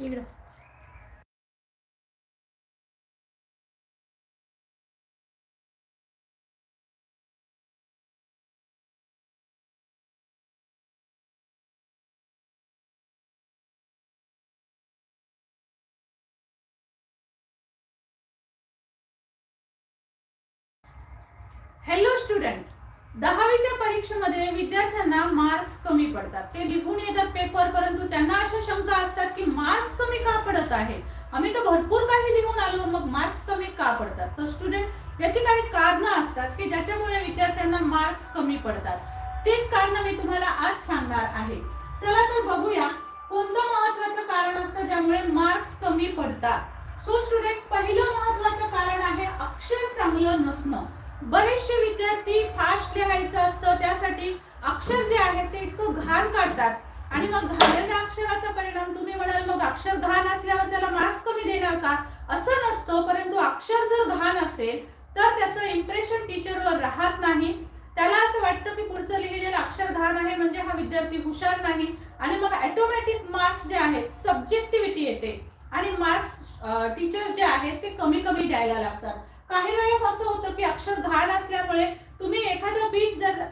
इकडं hello student दहावीच्या परीक्षेमध्ये विद्यार्थ्यांना मार्क्स कमी पडतात. ते लिहून येतात पेपर परंतु त्यांना अशा शंका असतात की मार्क्स कमी का पडत आहे आम्ही तर भरपूर काही लिहून आलो मग मार्क्स कमी का पडतात? तर स्टुडंट याची काही कारणं असतात की ज्याच्यामुळे विद्यार्थ्यांना मार्क्स कमी पडतात. तेच कारण मी तुम्हाला आज सांगणार आहे. चला तर बघूया कोणतं महत्वाचं कारण असतं ज्यामुळे मार्क्स कमी पडतात. सो स्टुडंट पहिलं महत्वाचं कारण आहे अक्षर चांगलं नसणं. बरेचसे विद्यार्थी फास्ट लिहायचं असतं त्यासाठी अक्षर जे आहे ते इतकं घाण काढतात. आणि मग घाणेरड्या अक्षराचा परिणाम तुम्ही म्हणाल मग अक्षर घाण असल्यावर त्याला मार्क्स कमी देणार का? असं नसतं परंतु अक्षर जर घाण असेल तर त्याचं इम्प्रेशन टीचरवर राहत नाही. त्याला असं वाटतं की पुढचं लिहिलेलं अक्षर घाण आहे म्हणजे हा विद्यार्थी हुशार नाही. आणि मग ॲटोमॅटिक मार्क्स जे आहेत सब्जेक्टिव्हिटी येते. आणि मार्क्स टीचर्स जे आहेत ते कमी कमी द्यायला लागतात. काही वेळेस असं होतं की अक्षर घाण असल्यामुळे तुम्ही एखादं बीट जर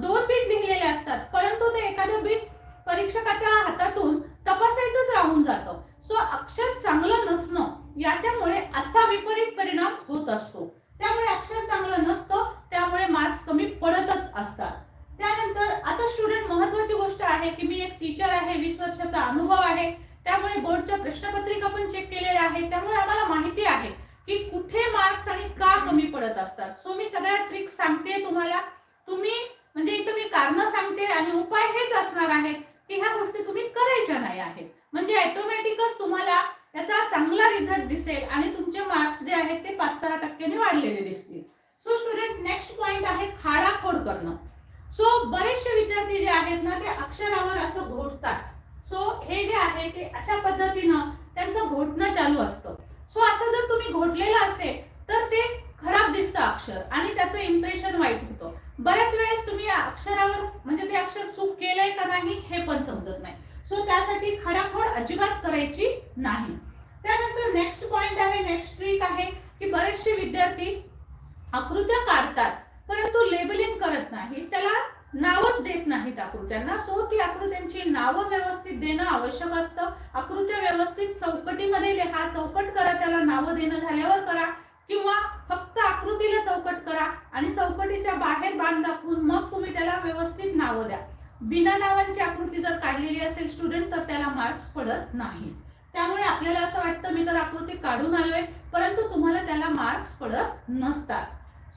दोन बीट लिहिलेले असतात परंतु ते एखादं बीट परीक्षकाच्या हातातून तपासायचंच राहून जातं. सो अक्षर चांगलं नसणं याच्यामुळे असा विपरीत परिणाम होत असतो. त्यामुळे अक्षर चांगलं नसतं त्यामुळे मार्क्स कमी पडतच असतात. त्यानंतर आता स्टुडंट महत्वाची गोष्ट आहे की मी एक टीचर आहे वीस वर्षाचा अनुभव आहे. त्यामुळे बोर्डच्या प्रश्नपत्रिका पण चेक केलेल्या आहेत. त्यामुळे आम्हाला माहिती आहे की कुठे मार्क्स आणि का कमी पडत असतात. सो मी सगळ्या ट्रिक्स सांगते तुम्हाला. तुम्ही म्हणजे इथं मी कारण सांगते आणि उपाय हेच असणार आहेत की ह्या गोष्टी तुम्ही करायच्या नाही आहेत. म्हणजे ऑटोमॅटिकच तुम्हाला त्याचा चांगला रिझल्ट दिसेल आणि तुमचे मार्क्स जे आहेत ते पाच सहा टक्क्याने वाढलेले दिसतील. सो स्टुडंट नेक्स्ट पॉइंट आहे खाडाखोड करणं. सो बरेचसे विद्यार्थी जे आहेत ना ते अक्षरावर असं घोटतात सो हे जे आहे ते अशा पद्धतीनं त्यांचं घोटणं चालू असतं. सो असं जर तुम्ही घोटलेलं असेल तर ते खराब दिसतं अक्षर आणि त्याचं इम्प्रेशन वाईट होतं. बऱ्याच वेळेस तुम्ही अक्षरावर म्हणजे ते अक्षर चूक केलंय का नाही हे पण समजत नाही. सो त्यासाठी खडाखोड अजिबात करायची नाही. त्यानंतर नेक्स्ट पॉइंट आहे नेक्स्ट ट्रिक आहे की बरेचसे विद्यार्थी आकृत्या काढतात परंतु लेबलिंग करत नाही. त्याला नावच देत नाहीत आकृत्यांना. सो ती आकृत्यांची नावं व्यवस्थित देणं आवश्यक असतं. आकृत्या व्यवस्थित चौकटीमध्ये लिहा चौकट करा त्याला नावं देणं झाल्यावर करा. किंवा फक्त आकृतीला चौकट करा आणि चौकटीच्या बाहेर बाण दाखवून मग तुम्ही त्याला व्यवस्थित नावं द्या. बिना नावांची आकृती जर काढलेली असेल स्टुडंट तर त्याला मार्क्स पडत नाही त्यामुळे आपल्याला असं वाटतं मी तर आकृती काढून आलोय परंतु तुम्हाला त्याला मार्क्स पडत नसतात.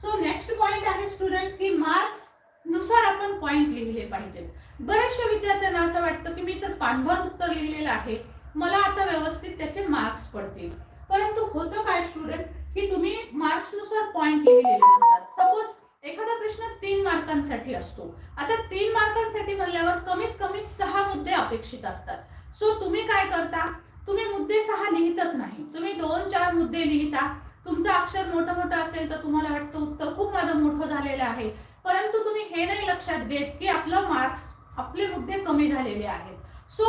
सो नेक्स्ट पॉइंट आहे स्टुडंट की मार्क्सनुसार आपण पॉइंट लिहिले पाहिजेत. बऱ्याचशा विद्यार्थ्यांना असं वाटतं की मी तर पानभर उत्तर लिहिलेलं आहे. मला आता व्यवस्थित त्याचे मार्क्स पडतील. परंतु होतं काय स्टुडंट की तुम्ही मार्क्सनुसार पॉइंट लिहिलेले असतात. सपोज एखादा प्रश्न तीन मार्कांसाठी असतो. आता तीन मार्कांसाठी म्हणल्यावर कमीत कमी सहा मुद्दे अपेक्षित असतात. सो तुम्ही काय करता? तुम्ही मुद्दे सहा लिहितच नाही. तुम्ही दोन चार मुद्दे लिहिता. तुमचं अक्षर मोठं मोठं असेल तर तुम्हाला वाटतं उत्तर खूप माझं मोठं झालेलं आहे. परंतु तुम्ही हे नाही लक्षात घेत की आपलं मार्क्स आपले मुद्दे कमी झालेले आहेत. सो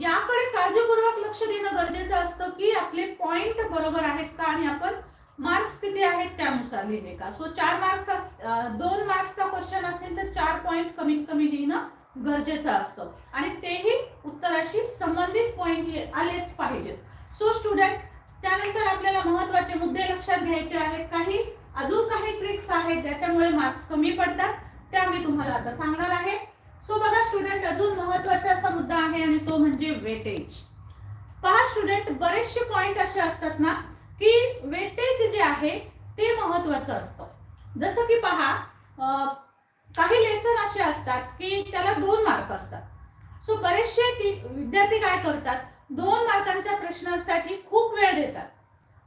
याकडे काळजीपूर्वक लक्ष देणं गरजेचं असतं की आपले पॉइंट बरोबर आहेत का आणि आपण मार्क्स किती आहेत त्यानुसार लिहिले का? सो चार मार्क्स दोन मार्क्सचा क्वेश्चन असेल तर चार पॉईंट कमीत कमी लिहिणं गरजेचं असतं. आणि तेही उत्तराशी संबंधित पॉईंट आलेच पाहिजेत. सो स्टुडंट त्यानंतर आपल्याला महत्त्वाचे मुद्दे लक्षात घ्यायचे आहेत. काही अजून काही ट्रिक्स आहेत ज्याच्यामुळे मार्क्स कमी पडतात त्या मी तुम्हाला आता सांगणार आहे. सो बघा स्टुडंट अजून महत्त्वाचा असा मुद्दा आहे आणि तो म्हणजे वेटेज पहा स्टुडंट बरेचसे पॉइंट असे असतात ना की वेटेज जे आहे ते महत्वाचं असतं. जसं की पहा काही लेसन असे असतात की त्याला दोन मार्क असतात. सो बरेचसे की विद्यार्थी काय करतात? दोन मार्कांच्या प्रश्नांसाठी खूप वेळ देतात.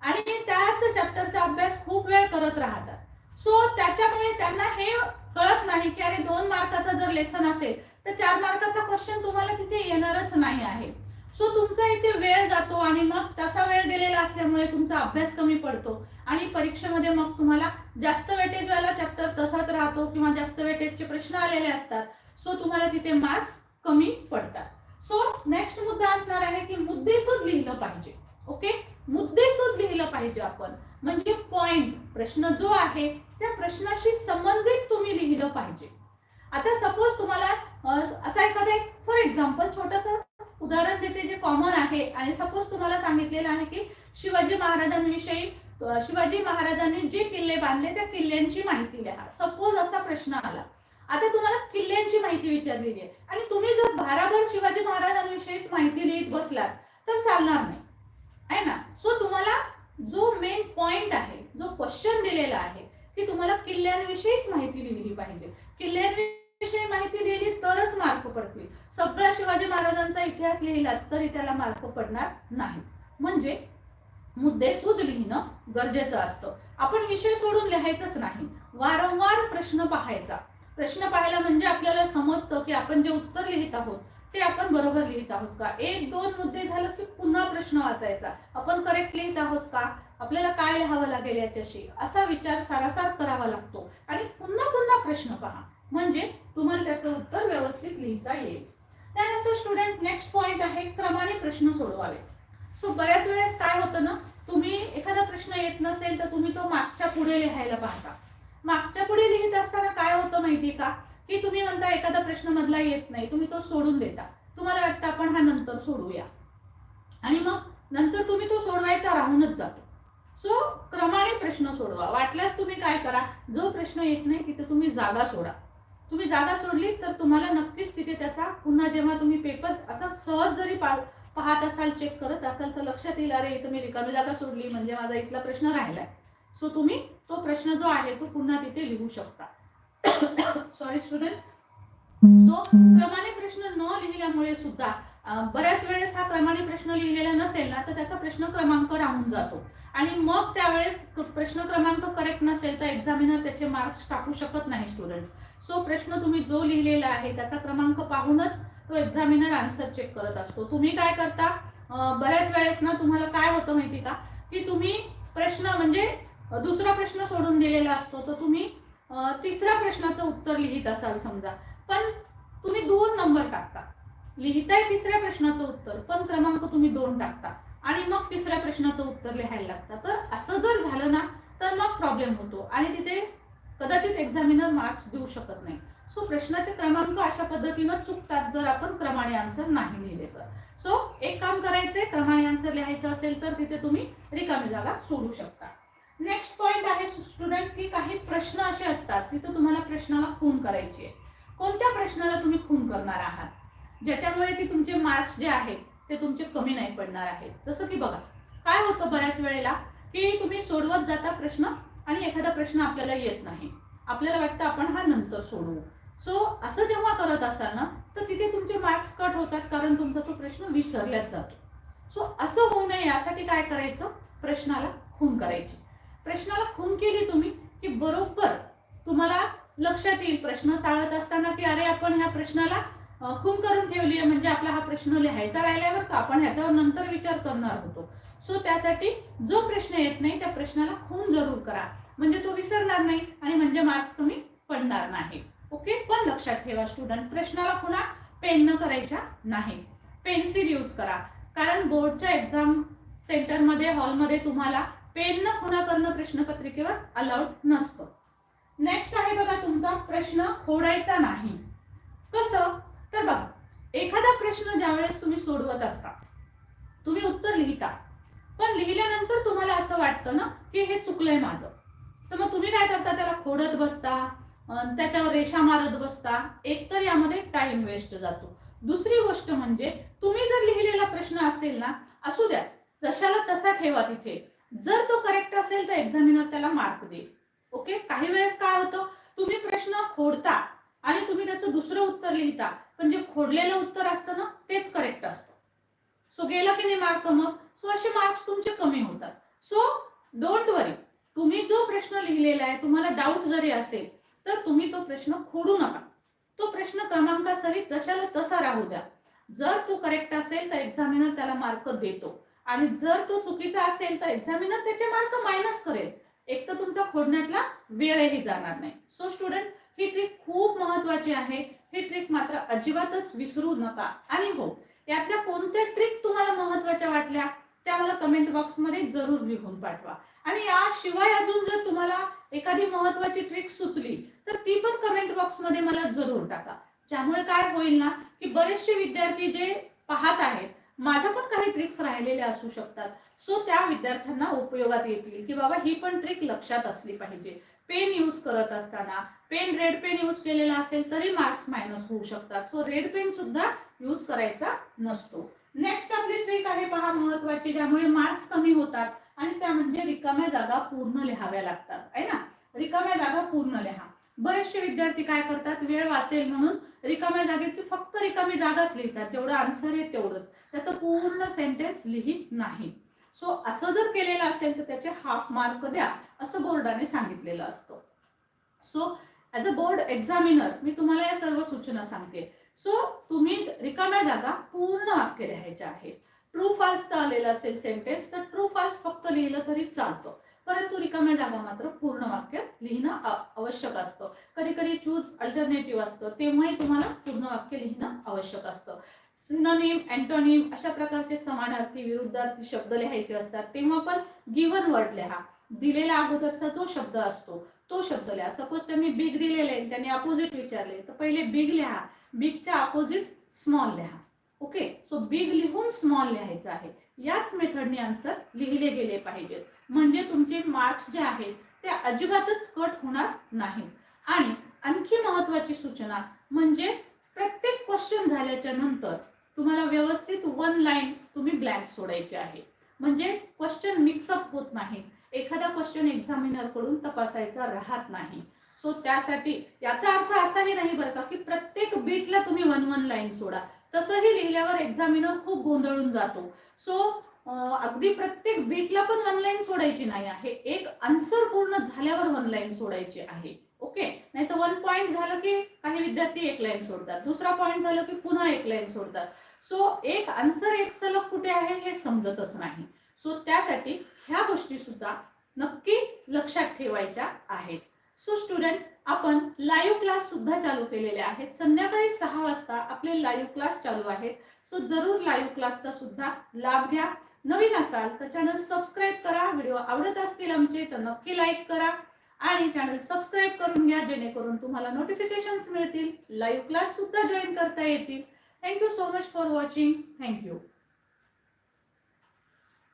आणि त्याच चॅप्टरचा अभ्यास खूप वेळ करत राहतात. सो त्याच्यामुळे त्यांना हे कळत नाही की अरे दोन मार्काचा जर लेसन असेल तर चार मार्काचा क्वेश्चन तुम्हाला तिथे येणारच नाही आहे. सो तुमचा इथे वेळ जातो आणि मग तसा वेळ गेलेला असल्यामुळे तुमचा अभ्यास कमी पडतो. आणि परीक्षेमध्ये मग तुम्हाला जास्त वेटेजवाला चॅप्टर तसाच राहतो किंवा जास्त वेटेजचे प्रश्न आलेले असतात. सो तुम्हाला तिथे मार्क्स कमी पडतात. सो नेक्स्ट मुद्दा असणार आहे की मुद्देसूद लिहिलं पाहिजे. ओके मुद्देसूद लिहिलं पाहिजे आपण. म्हणजे पॉइंट प्रश्न जो आहे त्या प्रश्नाशी संबंधित तुम्ही लिहिलं पाहिजे. आता सपोज तुम्हाला असा एखादा फॉर एक्झाम्पल छोटस उदाहरण देते जे कॉमन आहे. आणि सपोज तुम्हाला सांगितलेलं आहे की शिवाजी महाराजांविषयी शिवाजी महाराजांनी जे किल्ले बांधले त्या किल्ल्यांची माहिती लिहा. सपोज असा प्रश्न आला. आता तुम्हाला किल्ल्यांची माहिती विचारलेली आहे. आणि तुम्ही जर भाराभर शिवाजी महाराजांविषयीच माहिती लिहित बसलात तर चालणार नाही. आहे ना? सो तुम्हाला जो मेन पॉइंट आहे जो क्वेश्चन दिलेला आहे की तुम्हाला किल्ल्यांविषयीच माहिती लिहिली पाहिजे. किल्ल्यांविषयी माहिती लिहिली तरच मार्क पडतील. सगळा शिवाजी महाराजांचा इतिहास लिहिला तरी त्याला मार्क पडणार नाही. म्हणजे मुद्दे सुद लिहिणं गरजेचं असतं. आपण विषय सोडून लिहायचंच नाही. वारंवार प्रश्न पाहायचा. प्रश्न पाहायला म्हणजे आपल्याला समजतं की आपण जे उत्तर लिहित आहोत ते आपण बरोबर लिहित आहोत का? एक दोन मुद्दे झालं की पुन्हा प्रश्न वाचायचा. आपण करेक्ट लिहित आहोत का? आपल्याला काय लिहावं लागेल याच्याशी? असा विचार सारासार करावा लागतो. आणि पुन्हा पुन्हा प्रश्न पहा. म्हणजे तुम्हाला त्याचं उत्तर व्यवस्थित लिहिता येईल. त्यानंतर स्टुडंट नेक्स्ट पॉइंट आहे क्रमाने प्रश्न सोडवावे. सो बऱ्याच वेळेस काय होतं ना तुम्ही एखादा प्रश्न येत नसेल तर तुम्ही तो मागच्या पुढे लिहायला पाहता. मागच्या पुढे लिहित असताना काय होतं माहिती का? की तुम्ही म्हणता एखादा प्रश्न मधला येत नाही तुम्ही तो सोडून देता. तुम्हाला वाटतं आपण हा नंतर सोडूया आणि मग नंतर तुम्ही तो सोडवायचा राहूनच जातो. सो क्रमाने प्रश्न सोडवा. वाटल्यास तुम्ही काय करा? जो प्रश्न येत नाही तिथे तुम्ही जागा सोडा. तुम्ही जागा सोडली तर तुम्हाला नक्कीच तिथे त्याचा पुन्हा जेव्हा तुम्ही पेपर असं सहज जरी पा पाहत असाल चेक करत असाल तर लक्षात येईल अरे इथं मी रिकामी जागा सोडली म्हणजे माझा इथला प्रश्न राहिलाय. सो तुम्ही तो प्रश्न जो आहे तो पुन्हा तिथे लिहू शकता. सॉरी स्टुडंट सो क्रमाने प्रश्न न लिहिल्यामुळे सुद्धा बऱ्याच वेळेस हा क्रमाने प्रश्न लिहिलेला नसेल ना तर त्याचा प्रश्न क्रमांक राहून जातो. आणि मग त्यावेळेस प्रश्न क्रमांक करेक्ट नसेल तर एक्झामिनर त्याचे मार्क्स टाकू शकत नाही स्टुडंट सो प्रश्न तुम्ही जो लिहिलेला आहे त्याचा क्रमांक पाहूनच तो एक्झामिनर आन्सर चेक करत असतो. तुम्ही काय करता? बऱ्याच वेळेस ना तुम्हाला काय होतं माहिती का? की तुम्ही प्रश्न म्हणजे दुसरा प्रश्न सोडून दिलेला असतो. तर तुम्ही तिसऱ्या प्रश्नाचं उत्तर लिहित असाल समजा. पण तुम्ही दोन नंबर टाकता. लिहिताय तिसऱ्या प्रश्नाचं उत्तर पण क्रमांक तुम्ही दोन टाकता. आणि मग तिसऱ्या प्रश्नाचं उत्तर लिहायला लागतं. तर असं जर झालं ना तर मग प्रॉब्लेम होतो. आणि तिथे कदाचित एक्झामिनर मार्क्स देऊ शकत नाही. सो प्रश्नाचे क्रमांक अशा पद्धतीनं चुकतात जर आपण क्रमाने आन्सर नाही लिहिले तर. सो एक काम करायचंय क्रमाने आन्सर लिहायचं असेल तर तिथे तुम्ही रिकामी जागा सोडू शकता. नेक्स्ट पॉइंट आहे स्टुडंट की काही प्रश्न असे असतात तिथे तुम्हाला प्रश्नाला खून करायची आहे. कोणत्या प्रश्नाला तुम्ही खून करणार आहात? ज्याच्यामुळे की तुमचे मार्क्स जे आहेत ते तुमचे कमी नाही पडणार आहेत. जसं की बघा काय होतं बऱ्याच वेळेला? की तुम्ही सोडवत जाता प्रश्न आणि एखादा प्रश्न आपल्याला येत नाही. आपल्याला वाटतं आपण हा नंतर सोडवू. सो असं जेव्हा करत असाल ना तर तिथे तुमचे मार्क्स कट होतात कारण तुमचा तो प्रश्न विसरल्याच जातो. सो असं होऊ नये यासाठी काय करायचं? प्रश्नाला खून करायची. प्रश्नाला खून केली तुम्ही की बरोबर तुम्हाला लक्षात येईल प्रश्न चाळत असताना की अरे आपण ह्या प्रश्नाला खून करून ठेवली आहे म्हणजे आपला हा प्रश्न लिहायचा राहिल्यावर का? आपण ह्याच्यावर नंतर विचार करणार होतो. सो त्यासाठी जो प्रश्न येत नाही त्या प्रश्नाला खून जरूर करा. म्हणजे तो विसरणार नाही आणि म्हणजे मार्क्स कमी पडणार नाही. ओके? पण लक्षात ठेवा स्टुडंट प्रश्नाला पुन्हा पेन न करायच्या नाही. पेन्सिल यूज करा. कारण बोर्डच्या एक्झाम सेंटरमध्ये हॉलमध्ये तुम्हाला पेन न खुणा करणं प्रश्नपत्रिकेवर अलाउड नसतं. नेक्स्ट आहे बघा तुमचा प्रश्न खोडायचा नाही. कसं? तर बघा एखादा प्रश्न ज्यावेळेस तुम्ही सोडवत असता तुम्ही उत्तर लिहिता. पण लिहिल्यानंतर तुम्हाला असं वाटतं ना की हे चुकलंय माझं. तर मग तुम्ही काय करता? त्याला खोडत बसता त्याच्यावर रेषा मारत बसता. एकतर यामध्ये टाइम वेस्ट जातो. दुसरी गोष्ट म्हणजे तुम्ही जर लिहिलेला प्रश्न असेल ना असू द्या जशाला तसा ठेवा तिथे. जर तो करेक्ट असेल तर एक्झामिनर त्याला मार्क देईल ओके काही वेळेस काय होतं? तुम्ही प्रश्न खोडता आणि तुम्ही त्याचं दुसरं उत्तर लिहिता. पण जे खोडलेलं उत्तर असतं ना तेच करेक्ट असतं. सो गेलं की नाही मार्क मग? सो असे मार्क्स तुमचे कमी होतात. सो डोंट वरी तुम्ही जो प्रश्न लिहिलेला आहे तुम्हाला डाऊट जरी असेल तर तुम्ही तो प्रश्न खोडू नका. तो प्रश्न क्रमांकासहित जशाला तसा राहू द्या. जर तो करेक्ट असेल तर एक्झामिनर त्याला मार्क देतो. आणि जर तो चुकीचा असेल तर एक्झामिनर त्याचे मार्क मायनस करेल. एक तर तुमचा खोडण्यातला वेळही जाणार नाही. सो स्टुडंट ही ट्रिक खूप महत्वाची आहे. ही ट्रिक मात्र अजिबातच विसरू नका. आणि हो यातल्या कोणत्या ट्रिक तुम्हाला महत्त्वाच्या वाटल्या त्या मला कमेंट बॉक्समध्ये जरूर लिहून पाठवा. आणि याशिवाय अजून जर तुम्हाला एखादी महत्वाची ट्रिक सुचली तर ती पण कमेंट बॉक्समध्ये मला जरूर टाका. ज्यामुळे काय होईल ना की बरेचसे विद्यार्थी जे पाहत आहेत माझ्या पण काही ट्रिक्स राहिलेल्या असू शकतात. सो त्या विद्यार्थ्यांना उपयोगात येतील की बाबा ही पण ट्रिक लक्षात असली पाहिजे. पेन यूज करत असताना पेन रेड पेन यूज केलेला असेल तरी मार्क्स मायनस होऊ शकतात. सो रेड पेन सुद्धा यूज करायचा नसतो. नेक्स्ट आपली ट्रिक आहे पहा महत्वाची ज्यामुळे मार्क्स कमी होतात आणि त्या म्हणजे रिकाम्या जागा पूर्ण लिहाव्या लागतात. आहे ना? रिकाम्या जागा पूर्ण लिहा. बरेचसे विद्यार्थी काय करतात? वेळ वाचेल म्हणून रिकाम्या जागेची फक्त रिकामी जागाच लिहितात. जेवढं आन्सर आहे तेवढंच. त्याचं पूर्ण सेंटेन्स लिहित नाही. सो असं जर केलेलं असेल तर त्याचे हाफ मार्क द्या असं बोर्डाने सांगितलेलं असतं. So as a board examiner मी तुम्हाला या सर्व सूचना सांगते. सो तुम्ही रिकाम्या जागा पूर्ण वाक्य लिहायच्या आहेत ट्रू फाल्सचं आलेलं असेल सेंटेन्स तर ट्रू फाल्स फक्त लिहिलं तरी चालतं. परंतु रिकाम्या जागा मात्र पूर्ण वाक्य लिहिणं आवश्यक असतं. कधी कधी चूज अल्टरनेटिव्ह असतं. तेव्हाही तुम्हाला पूर्ण वाक्य लिहिणं आवश्यक असतं. सिनोनिम अँटोनिम अशा प्रकारचे समानार्थी विरुद्धार्थी शब्द लिहायचे असतात. तेव्हा पण गिवन वर्ड लिहा. दिलेल्या अगोदरचा जो शब्द असतो तो शब्द लिहा. सपोज त्यांनी बिग दिलेले आहे, त्यांनी अपोजिट विचारले तर पहिले बिग लिहा. बिगच्या अपोजिट स्मॉल लिहा. ओके सो बिग लिहून स्मॉल लिहायचं आहे. याच मेथडने आन्सर लिहिले गेले पाहिजेत. म्हणजे तुमचे मार्क्स जे आहेत ते अजिबातच कट होणार नाही आणि आणखी महत्वाची सूचना म्हणजे प्रत्येक क्वेश्चन झाल्याच्यानंतर तुम्हाला व्यवस्थित वन लाईन तुम्ही ब्लँक सोडायची आहे. म्हणजे क्वेश्चन मिक्सअप होत नाही. एखादा क्वेश्चन एक्झामिनरकडून तपासायचा राहत नाही. सो त्यासाठी याचा अर्थ असाही नाही बरं का की प्रत्येक बीटला तुम्ही वन वन लाईन सोडा. तसंही लिहिल्यावर एक्झामिनर खूप गोंधळून जातो. सो अगदी प्रत्येक बीटला पण वन लाईन सोडायची नाही आहे. एक आन्सर पूर्ण झाल्यावर वन लाईन सोडायची आहे. ओके नाही तर वन पॉईंट झालं की काही विद्यार्थी एक लाईन सोडतात. दुसरा पॉईंट झालं की पुन्हा एक लाईन सोडतात. सो एक आन्सर एक सलग कुठे आहे हे समजतच नाही. सो त्यासाठी ह्या गोष्टी सुद्धा नक्की लक्षात ठेवायच्या आहेत. सो स्टुडंट आपण लाईव्ह क्लास सुद्धा चालू केलेले आहेत. संध्याकाळी सहा वाजता आपले लाईव्ह क्लास चालू आहेत. सो जरूर लाईव्ह क्लासचा सुद्धा लाभ घ्या. नवीन असाल तर चॅनल सबस्क्राईब करा. व्हिडिओ आवडत असतील आमचे तर नक्की लाईक करा. आणि चॅनल सबस्क्राईब करून घ्या जेणेकरून तुम्हाला नोटिफिकेशन्स मिळतील. लाईव्ह क्लास सुद्धा जॉईन करता येतील. Thank you so much for watching thank you